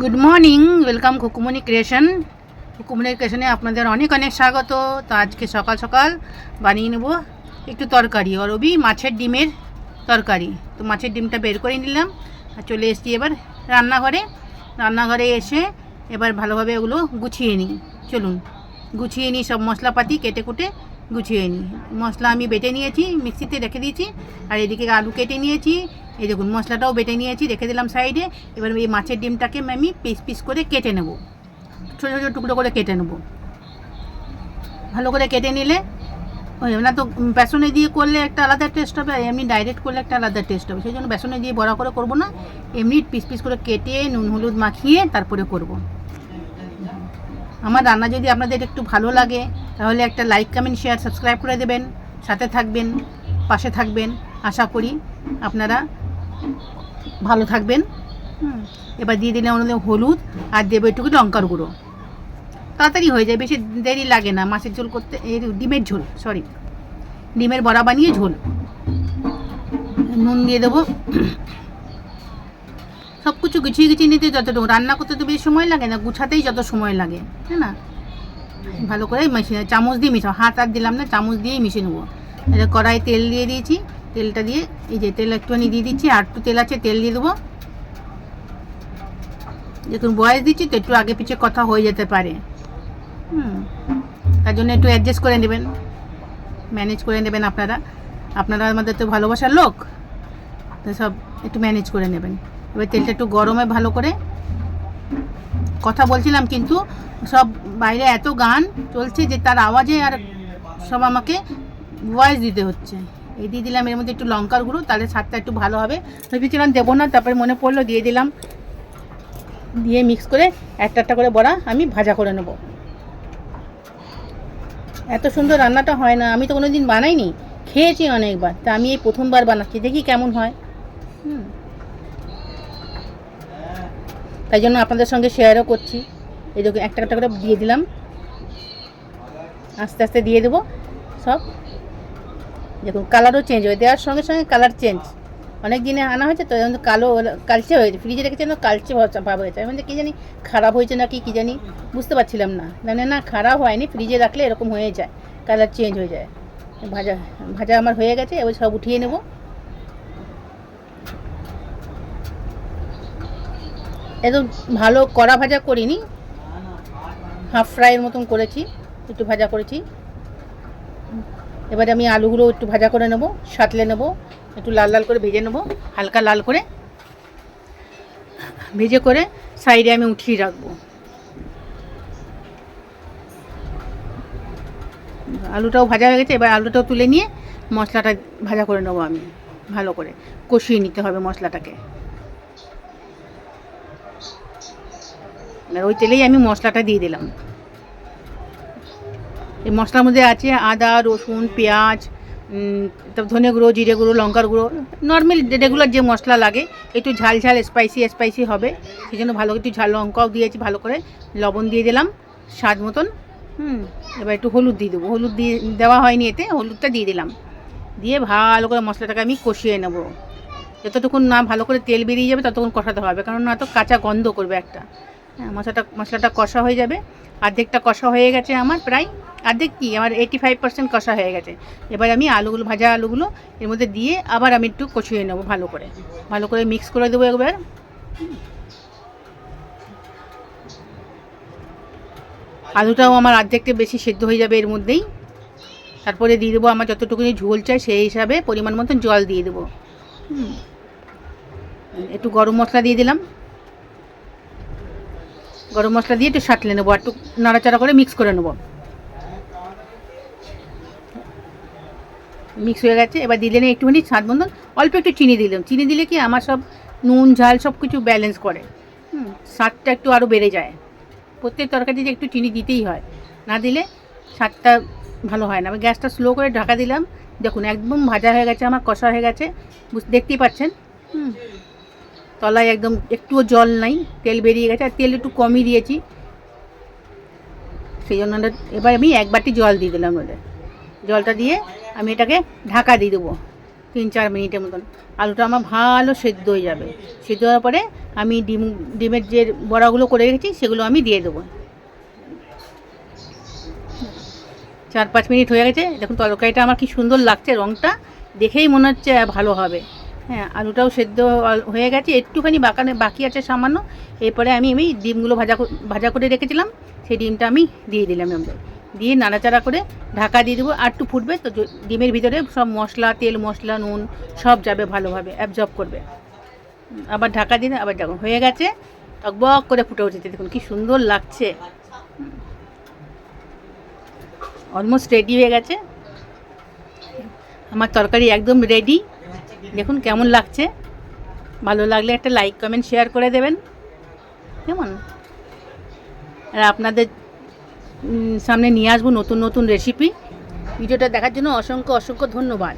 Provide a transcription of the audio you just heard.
Good morning welcome Khukumoni creation Khukumoni ক্রিয়েশনে আপনাদের অনেক অনেক স্বাগত। তো আজকে সকাল সকাল বানিয়ে নেব একটু তরকারি। অরবি মাছের ডিমের তরকারি। তো মাছের ডিমটা বের করে নিলাম। আর চলে এসেছি এবার রান্নাঘরে। রান্নাঘরে এসে এবার ভালোভাবে ওগুলো গুছিয়ে নিই। চলুন, গুছিয়ে নিই সব মশলাপাতি কেটে কুটে গুছিয়ে নিই। মশলা আমি বেটে নিয়েছি, মিক্সিতে রেখে দিয়েছি। আর এদিকে আলু কেটে নিয়েছি এই দেখুন, মশলাটাও বেটে নিয়েছি, রেখে দিলাম সাইডে। এবার এই মাছের ডিমটাকে আমি পিস পিস করে কেটে নেব। ছোটো ছোটো টুকরো করে কেটে নেব। ভালো করে কেটে নিলে, ওই না তো বেসনে দিয়ে করলে একটা আলাদা টেস্ট হবে, আর এমনি ডাইরেক্ট করলে একটা আলাদা টেস্ট হবে। সেই জন্য বেসনে দিয়ে বড়া করে করব না, এমনি পিস পিস করে কেটে নুন, হলুদ মাখিয়ে তারপরে করব। আমার রান্না যদি আপনাদের একটু ভালো লাগে, তাহলে একটা লাইক কমেন্ট শেয়ার সাবস্ক্রাইব করে দেবেন। সাথে থাকবেন, পাশে থাকবেন। আশা করি আপনারা ভালো থাকবেন। হুম, এবার দিয়ে দিলাম ওনাদের হলুদ আর দেবো একটু লঙ্কার গুঁড়ো। তাড়াতাড়ি হয়ে যায় বেশি দেরি লাগে না। মাছের ঝোল করতে এই ডিমের ঝোল সরি ডিমের বড়া বানিয়ে ঝোল। নুন দিয়ে দেবো। সব কিছু গুছিয়ে গুছিয়ে নিতে যতটুকু রান্না করতে তো বেশি সময় লাগে না গুছাতেই যত সময় লাগে তাই না? ভালো করে মিশিয়ে চামচ দিয়ে মিশাবো হাত আর দিলাম না চামচ দিয়েই মিশিয়ে নেব। এটা কড়াই তেল দিয়ে দিয়েছি তেলটা দিয়ে, এই যে তেল একটুখানি দিয়ে দিচ্ছি, আর একটু তেল আছে, তেল দিয়ে দেবো। দেখুন, বয়স দিচ্ছি তো, একটু আগে পিছিয়ে কথা হয়ে যেতে পারে। হুম, তার জন্য একটু অ্যাডজাস্ট করে নেবেন। ম্যানেজ করে নেবেন আপনারা। আপনারা আমাদের তো ভালোবাসার লোক, তো সব একটু ম্যানেজ করে নেবেন। এবার তেলটা একটু গরমে ভালো করে কথা বলছিলাম, কিন্তু সব বাইরে এত গান চলছে যে তার আওয়াজে আর সব আমাকে ভয়েস দিতে হচ্ছে। এই দিয়ে দিলাম, এর মধ্যে একটু লঙ্কার গুঁড়ো, তাহলে স্বাদটা একটু ভালো হবে। ভেবেছিলাম দেবো না, তারপরে মনে পড়ল, দিয়ে দিলাম। দিয়ে মিক্স করে একটা একটা করে বড়া আমি ভাজা করে নেব। এত সুন্দর রান্নাটা হয় না, আমি তো কোনো দিন বানাইনি, খেয়েছি অনেকবার, তা আমি এই প্রথমবার বানাচ্ছি, দেখি কেমন হয়। হুম। তাই জন্য আপনাদের সঙ্গে শেয়ারও করছি। এই দেখুন, একটা একটা করে দিয়ে দিলাম। আস্তে আস্তে দিয়ে দেবো, সব। দেখুন কালারও চেঞ্জ হয়ে দেওয়ার সঙ্গে সঙ্গে কালার চেঞ্জ অনেক দিনে আনা হয়েছে তো কালো কালচে হয়েছে। ফ্রিজে রেখেছে না কালচে ভাব হয়েছে। আমি কি জানি, খারাপ হয়েছে নাকি কি জানি? বুঝতে পারছিলাম না। জানে না, খারাপ হয়নি ফ্রিজে রাখলে এরকম হয়ে যায়। কালার চেঞ্জ হয়ে যায়। ভাজা ভাজা আমার হয়ে গেছে, এবার সব উঠিয়ে নেব। এত ভালো কড়া ভাজা করিনি। হাফ ফ্রাইয়ের মতন করেছি, একটু ভাজা করেছি। এবারে আমি আলুগুলো একটু ভাজা করে নেব, সাতলে নেব, একটু লাল লাল করে ভেজে নেব, হালকা লাল করে ভেজে করে সাইডে আমি উঠিয়ে রাখব। আলুটাও ভাজা হয়ে গেছে, এবার আলুটাও তুলে নিয়ে মশলাটা ভাজা করে নেব আমি, ভালো করে। কষিয়ে নিতে হবে মশলাটাকে। ওই তেলেই আমি মশলাটা দিয়ে দিলাম। এই মশলার মধ্যে আছে আদা, রসুন, পেঁয়াজ তারপর ধনে গুঁড়ো, জিরে গুঁড়ো, লঙ্কার গুঁড়ো। নর্মাল রেগুলার যে মশলা লাগে, একটু ঝাল ঝাল স্পাইসি স্পাইসি হবে। সেই জন্য ভালো একটু ঝাল লঙ্কাও দিয়েছি, ভালো করে লবণ দিয়ে দিলাম, স্বাদ মতন। হুম, এবার একটু হলুদ দিয়ে দেবো। হলুদ দিয়ে, দেওয়া হয়নি এতে, হলুদটা দিয়ে দিলাম। দিয়ে ভালো করে মশলাটাকে আমি কষিয়ে নেব। যতটুকুন না ভালো করে তেল বেরিয়ে যাবে, ততক্ষণ কষাতে হবে, কারণ না তো কাঁচা গন্ধ করবে একটা। হ্যাঁ মশলাটা মশলাটা কষা হয়ে যাবে। অর্ধেকটা কষা হয়ে গেছে আমার, প্রায় অর্ধেক কি? আমার এইটি ফাইভ পার্সেন্ট কষা হয়ে গেছে। এবার আমি আলুগুলো, ভাজা আলুগুলো এর মধ্যে দিয়ে আবার আমি একটু কষিয়ে নেব ভালো করে। ভালো করে মিক্স করে দেবো একবার। আলুটাও আমার অর্ধেকটা বেশি সেদ্ধ হয়ে যাবে এর মধ্যেই। তারপরে দিয়ে দেবো আমার যতটুকুনি ঝোল চাই সেই হিসাবে পরিমাণ মতন জল দিয়ে দেবো। একটু গরম মশলা দিয়ে দিলাম। গরম মশলা দিয়ে একটু সাঁতলে নেব, আর একটু নাড়াচাড়া করে মিক্স করে নেব। মিক্স হয়ে গেছে, এবার দিলে না একটুখানি স্বাদ মতন, অল্প একটু চিনি দিলাম। চিনি দিলে কি আমার সব নুন, ঝাল সব কিছু ব্যালেন্স করে। হুম, স্বাদটা একটু আরও বেড়ে যায়। প্রত্যেক তরকারিতে একটু চিনি দিতেই হয়। না দিলে স্বাদটা ভালো হয় না। আমি গ্যাসটা স্লো করে ঢাকা দিলাম। দেখুন, একদম ভাজা হয়ে গেছে, আমার কষা হয়ে গেছে। দেখতেই পাচ্ছেন? হুম। তলায় একদম একটুও জল নাই, তেল বেরিয়ে গেছে, আর তেল একটু কমই দিয়েছি। সেই জন্য এবার আমি এক বাটি জল দিয়ে দিলাম ওদের। জলটা দিয়ে আমি এটাকে ঢাকা দিয়ে দেবো, তিন চার মিনিটের মতন। আলুটা আমার ভালো সেদ্ধ হয়ে যাবে। সেদ্ধ হওয়ার পরে আমি ডিম, ডিমের যে বড়াগুলো করে রেখেছি, সেগুলো আমি দিয়ে দেবো। চার পাঁচ মিনিট হয়ে গেছে। দেখুন তরকারিটা আমার কি সুন্দর লাগছে রঙটা দেখেই মনে হচ্ছে ভালো হবে। হ্যাঁ আলুটাও সেদ্ধ হয়ে গেছে। একটুখানি বাকানে বাকি আছে সামান্য। এরপরে আমি আমি ডিমগুলো ভাজা ভাজা করে রেখেছিলাম। সেই ডিমটা আমি দিয়ে দিলাম এর দিয়ে নাড়াচাড়া করে ঢাকা দিয়ে দেবো। আর একটু ফুটবে তো ডিমের ভিতরে সব মশলা, তেল, মশলা, নুন সব যাবে ভালোভাবে অ্যাবজর্ব করবে। আবার ঢাকা দিয়ে আবার দেখুন হয়ে গেছে। টকবক করে ফুটে উঠেছে। দেখুন কি সুন্দর লাগছে। অলমোস্ট রেডি হয়ে গেছে। আমার তরকারি একদম রেডি দেখুন কেমন লাগছে। ভালো লাগলে একটা লাইক কমেন্ট শেয়ার করে দেবেন। কেমন? আর আপনাদের সামনে নিয়ে আসব নতুন নতুন রেসিপি ভিডিওটা দেখার জন্য অসংখ্য অসংখ্য ধন্যবাদ।